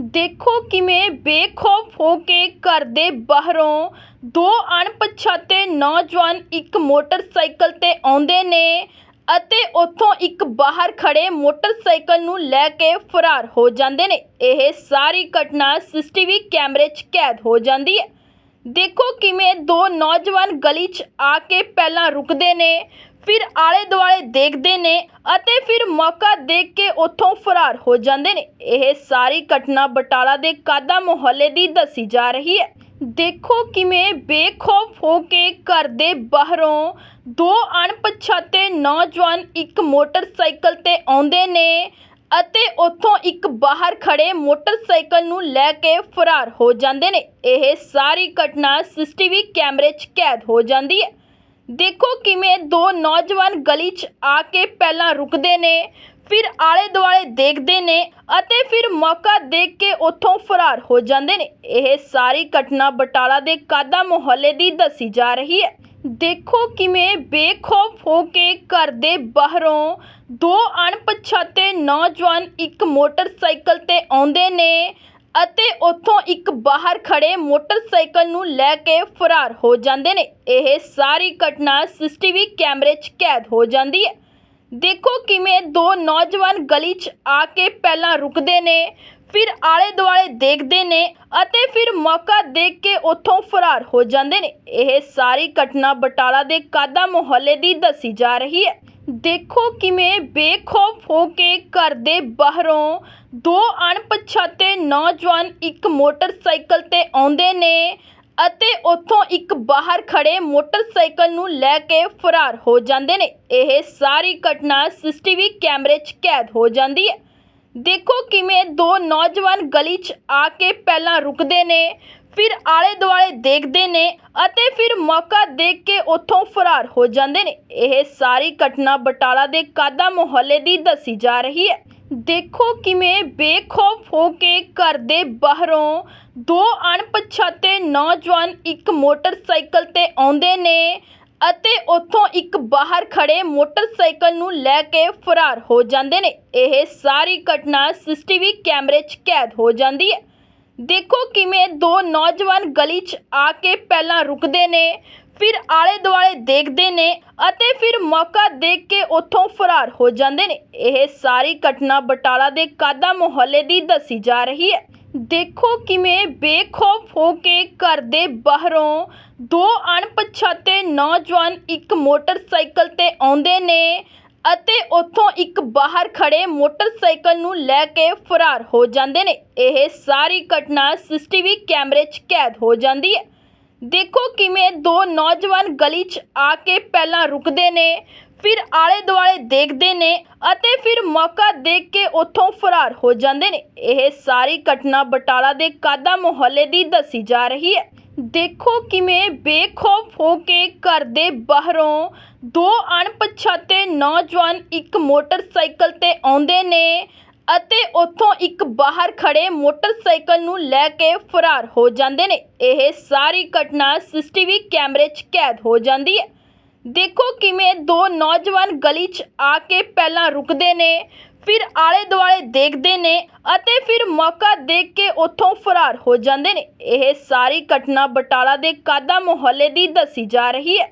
ਦੇਖੋ ਕਿਵੇਂ ਬੇਖੌਫ ਹੋ ਕੇ ਘਰ ਦੇ ਬਾਹਰੋਂ ਦੋ ਅਣਪਛਾਤੇ ਨੌਜਵਾਨ ਇੱਕ ਮੋਟਰਸਾਈਕਲ ਤੇ ਆਉਂਦੇ ਨੇ ਅਤੇ ਉੱਥੋਂ ਇੱਕ ਬਾਹਰ ਖੜ੍ਹੇ ਮੋਟਰਸਾਈਕਲ ਨੂੰ ਲੈ ਕੇ ਫਰਾਰ ਹੋ ਜਾਂਦੇ ਨੇ। ਇਹ ਸਾਰੀ ਘਟਨਾ ਸੀਸੀਟੀਵੀ ਕੈਮਰੇ 'ਚ ਕੈਦ ਹੋ ਜਾਂਦੀ ਹੈ। ਦੇਖੋ ਕਿਵੇਂ ਦੋ ਨੌਜਵਾਨ ਗਲੀ 'ਚ ਆ ਕੇ ਪਹਿਲਾਂ ਰੁਕਦੇ ਨੇ ਫਿਰ ਆਲੇ ਦੁਆਲੇ ਦੇਖਦੇ ਨੇ ਅਤੇ ਫਿਰ ਮੌਕਾ ਦੇਖ ਕੇ ਉੱਥੋਂ ਫਰਾਰ ਹੋ ਜਾਂਦੇ ਨੇ। ਇਹ ਸਾਰੀ ਘਟਨਾ ਬਟਾਲਾ ਦੇ ਕਾਦਾ ਮੁਹੱਲੇ ਦੀ ਦੱਸੀ ਜਾ ਰਹੀ ਹੈ। ਦੇਖੋ ਕਿਵੇਂ ਬੇਖੌਫ ਹੋ ਕੇ ਘਰ ਦੇ ਬਾਹਰੋਂ ਦੋ ਅਣਪਛਾਤੇ ਨੌਜਵਾਨ ਇੱਕ ਮੋਟਰਸਾਈਕਲ ਤੇ ਆਉਂਦੇ ਨੇ ਅਤੇ ਉੱਥੋਂ ਇੱਕ ਬਾਹਰ ਖੜੇ ਮੋਟਰਸਾਈਕਲ ਨੂੰ ਲੈ ਕੇ ਫਰਾਰ ਹੋ ਜਾਂਦੇ ਨੇ। ਇਹ ਸਾਰੀ ਘਟਨਾ ਸੀਸੀਟੀਵੀ ਕੈਮਰੇ 'ਚ ਕੈਦ ਹੋ ਜਾਂਦੀ ਹੈ। ਦੇਖੋ ਕਿਵੇਂ ਦੋ ਨੌਜਵਾਨ ਗਲੀ 'ਚ ਆ ਕੇ ਪਹਿਲਾਂ ਰੁਕਦੇ ਨੇ, ਫਿਰ ਆਲੇ ਦੁਆਲੇ ਦੇਖਦੇ ਨੇ ਅਤੇ ਫਿਰ ਮੌਕਾ ਦੇਖ ਕੇ ਉੱਥੋਂ ਫਰਾਰ ਹੋ ਜਾਂਦੇ ਨੇ। ਇਹ ਸਾਰੀ ਘਟਨਾ ਬਟਾਲਾ ਦੇ ਕਾਦਾ ਮੁਹੱਲੇ ਦੀ ਦੱਸੀ ਜਾ ਰਹੀ ਹੈ। ਦੇਖੋ ਕਿਵੇਂ ਬੇਖੌਫ ਹੋ ਕੇ ਘਰ ਦੇ ਬਾਹਰੋਂ ਦੋ ਅਣਪਛਾਤੇ ਨੌਜਵਾਨ ਇੱਕ ਮੋਟਰਸਾਈਕਲ ਤੇ ਆਉਂਦੇ ਨੇ ਅਤੇ ਉੱਥੋਂ ਇੱਕ ਬਾਹਰ ਖੜ੍ਹੇ ਮੋਟਰਸਾਈਕਲ ਨੂੰ ਲੈ ਕੇ ਫਰਾਰ ਹੋ ਜਾਂਦੇ ਨੇ। ਇਹ ਸਾਰੀ ਘਟਨਾ ਸੀਸੀਟੀਵੀ ਕੈਮਰੇ 'ਚ ਕੈਦ ਹੋ ਜਾਂਦੀ ਹੈ। ਦੇਖੋ ਕਿਵੇਂ ਦੋ ਨੌਜਵਾਨ ਗਲੀ 'ਚ ਆ ਕੇ ਪਹਿਲਾਂ ਰੁਕਦੇ ਨੇ, ਫਿਰ ਆਲੇ ਦੁਆਲੇ ਦੇਖਦੇ ਨੇ ਅਤੇ ਫਿਰ ਮੌਕਾ ਦੇਖ ਕੇ ਉੱਥੋਂ ਫਰਾਰ ਹੋ ਜਾਂਦੇ ਨੇ। ਇਹ ਸਾਰੀ ਘਟਨਾ ਬਟਾਲਾ ਦੇ ਕਾਦਾ ਮੁਹੱਲੇ ਦੀ ਦੱਸੀ ਜਾ ਰਹੀ ਹੈ। ਦੇਖੋ ਕਿਵੇਂ ਬੇਖੌਫ ਹੋ ਕੇ ਘਰ ਦੇ ਬਾਹਰੋਂ ਦੋ ਅਣਪਛਾਤੇ ਨੌਜਵਾਨ ਇੱਕ ਮੋਟਰਸਾਈਕਲ ਤੇ ਆਉਂਦੇ ਨੇ ਅਤੇ ਉੱਥੋਂ ਇੱਕ ਬਾਹਰ ਖੜ੍ਹੇ ਮੋਟਰਸਾਈਕਲ ਨੂੰ ਲੈ ਕੇ ਫਰਾਰ ਹੋ ਜਾਂਦੇ ਨੇ। ਇਹ ਸਾਰੀ ਘਟਨਾ ਸੀਸੀਟੀਵੀ ਕੈਮਰੇ 'ਚ ਕੈਦ ਹੋ ਜਾਂਦੀ ਹੈ। ਦੇਖੋ ਕਿਵੇਂ ਦੋ ਨੌਜਵਾਨ ਗਲੀ 'ਚ ਆ ਕੇ ਪਹਿਲਾਂ ਰੁਕਦੇ ਨੇ ਫਿਰ ਆਲੇ ਦੁਆਲੇ ਦੇਖਦੇ ਨੇ ਅਤੇ ਫਿਰ ਮੌਕਾ ਦੇਖ ਕੇ ਉੱਥੋਂ ਫਰਾਰ ਹੋ ਜਾਂਦੇ ਨੇ। ਇਹ ਸਾਰੀ ਘਟਨਾ ਬਟਾਲਾ ਦੇ ਕਾਦਾ ਮੁਹੱਲੇ ਦੀ ਦੱਸੀ ਜਾ ਰਹੀ ਹੈ। ਦੇਖੋ ਕਿਵੇਂ ਬੇਖੌਫ ਹੋ ਕੇ ਘਰ ਦੇ ਬਾਹਰੋਂ ਦੋ ਅਣਪਛਾਤੇ ਨੌਜਵਾਨ ਇੱਕ ਮੋਟਰਸਾਈਕਲ ਤੇ ਆਉਂਦੇ ਨੇ ਅਤੇ ਉੱਥੋਂ ਇੱਕ ਬਾਹਰ ਖੜੇ ਮੋਟਰਸਾਈਕਲ ਨੂੰ ਲੈ ਕੇ ਫਰਾਰ ਹੋ ਜਾਂਦੇ ਨੇ। ਇਹ ਸਾਰੀ ਘਟਨਾ ਸੀਸੀਟੀਵੀ ਕੈਮਰੇ 'ਚ ਕੈਦ ਹੋ ਜਾਂਦੀ ਹੈ। ਦੇਖੋ ਕਿਵੇਂ ਦੋ ਨੌਜਵਾਨ ਗਲੀ 'ਚ ਆ ਕੇ ਪਹਿਲਾਂ ਰੁਕਦੇ ਨੇ, ਫਿਰ ਆਲੇ ਦੁਆਲੇ ਦੇਖਦੇ ਨੇ ਅਤੇ ਫਿਰ ਮੌਕਾ ਦੇਖ ਕੇ ਉੱਥੋਂ ਫਰਾਰ ਹੋ ਜਾਂਦੇ ਨੇ। ਇਹ ਸਾਰੀ ਘਟਨਾ ਬਟਾਲਾ ਦੇ ਕਾਦਾ ਮੁਹੱਲੇ ਦੀ ਦੱਸੀ ਜਾ ਰਹੀ ਹੈ। ਦੇਖੋ ਕਿਵੇਂ ਬੇਖੌਫ ਹੋ ਕੇ ਘਰ ਦੇ ਬਾਹਰੋਂ ਦੋ ਅਣਪਛਾਤੇ ਨੌਜਵਾਨ ਇੱਕ ਮੋਟਰਸਾਈਕਲ ਤੇ ਆਉਂਦੇ ਨੇ ਅਤੇ ਉੱਥੋਂ ਇੱਕ ਬਾਹਰ ਖੜ੍ਹੇ ਮੋਟਰਸਾਈਕਲ ਨੂੰ ਲੈ ਕੇ ਫਰਾਰ ਹੋ ਜਾਂਦੇ ਨੇ। ਇਹ ਸਾਰੀ ਘਟਨਾ ਸੀਸੀਟੀਵੀ ਕੈਮਰੇ 'ਚ ਕੈਦ ਹੋ ਜਾਂਦੀ ਹੈ। ਦੇਖੋ ਕਿਵੇਂ ਦੋ ਨੌਜਵਾਨ ਗਲੀ 'ਚ ਆ ਕੇ ਪਹਿਲਾਂ ਰੁਕਦੇ ਨੇ, ਫਿਰ ਆਲੇ ਦੁਆਲੇ ਦੇਖਦੇ ਨੇ ਅਤੇ ਫਿਰ ਮੌਕਾ ਦੇਖ ਕੇ ਉੱਥੋਂ ਫਰਾਰ ਹੋ ਜਾਂਦੇ ਨੇ। ਇਹ ਸਾਰੀ ਘਟਨਾ ਬਟਾਲਾ ਦੇ ਕਾਦਾ ਮੁਹੱਲੇ ਦੀ ਦੱਸੀ ਜਾ ਰਹੀ ਹੈ। ਦੇਖੋ ਕਿਵੇਂ ਬੇਖੌਫ ਹੋ ਕੇ ਘਰ ਦੇ ਬਾਹਰੋਂ ਦੋ ਅਣਪਛਾਤੇ ਨੌਜਵਾਨ ਇੱਕ ਮੋਟਰਸਾਈਕਲ ਤੇ ਆਉਂਦੇ ਨੇ ਅਤੇ ਉੱਥੋਂ ਇੱਕ ਬਾਹਰ ਖੜ੍ਹੇ ਮੋਟਰਸਾਈਕਲ ਨੂੰ ਲੈ ਕੇ ਫਰਾਰ ਹੋ ਜਾਂਦੇ ਨੇ। ਇਹ ਸਾਰੀ ਘਟਨਾ ਸੀਸੀਟੀਵੀ ਕੈਮਰੇ 'ਚ ਕੈਦ ਹੋ ਜਾਂਦੀ ਹੈ। ਦੇਖੋ ਕਿਵੇਂ ਦੋ ਨੌਜਵਾਨ ਗਲੀ 'ਚ ਆ ਕੇ ਪਹਿਲਾਂ ਰੁਕਦੇ ਨੇ ਫਿਰ ਆਲੇ ਦੁਆਲੇ ਦੇਖਦੇ ਨੇ ਅਤੇ ਫਿਰ ਮੌਕਾ ਦੇਖ ਕੇ ਉੱਥੋਂ ਫਰਾਰ ਹੋ ਜਾਂਦੇ ਨੇ। ਇਹ ਸਾਰੀ ਘਟਨਾ ਬਟਾਲਾ ਦੇ ਕਾਦਾ ਮੁਹੱਲੇ ਦੀ ਦੱਸੀ ਜਾ ਰਹੀ ਹੈ।